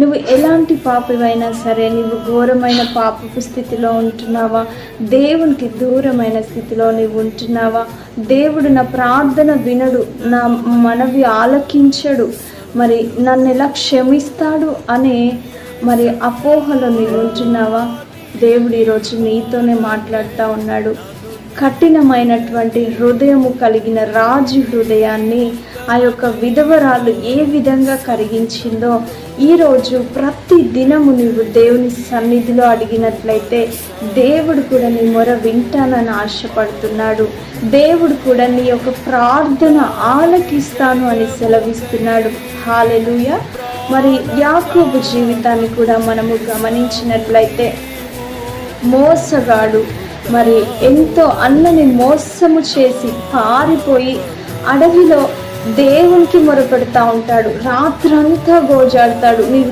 నువ్వు ఎలాంటి పాపివైనా సరే నువ్వు ఘోరమైన పాపపు స్థితిలో ఉంటున్నావా? దేవునికి దూరమైన స్థితిలో నువ్వు ఉంటున్నావా? దేవుడు నా ప్రార్థన వినడు నా మనవి ఆలకించడు. మరి నన్ను ఎలా క్షమిస్తాడు అనే మరి అపోహలో నీవు ఉంటున్నావా? దేవుడు ఈరోజు నీతోనే మాట్లాడుతూ ఉన్నాడు. కఠినమైనటువంటి హృదయము కలిగిన రాజు హృదయాన్ని ఆ యొక్క విధవరాలు ఏ విధంగా కరిగించిందో ఈరోజు ప్రతి దినము నీవు దేవుని సన్నిధిలో అడిగినట్లయితే దేవుడు కూడా నీ మొర వింటానని ఆశపడుతున్నాడు. దేవుడు కూడా నీ యొక్క ప్రార్థన ఆలకిస్తాను అని సెలవిస్తున్నాడు. హాలెలుయ మరి యాకోబు జీవితాన్ని కూడా మనము గమనించినట్లయితే మోసగాడు మరి ఎంతో అన్నని మోసము చేసి పారిపోయి అడవిలో దేవునికి మొరపెడతా ఉంటాడు. రాత్రంతా గోజాడతాడు. నీవు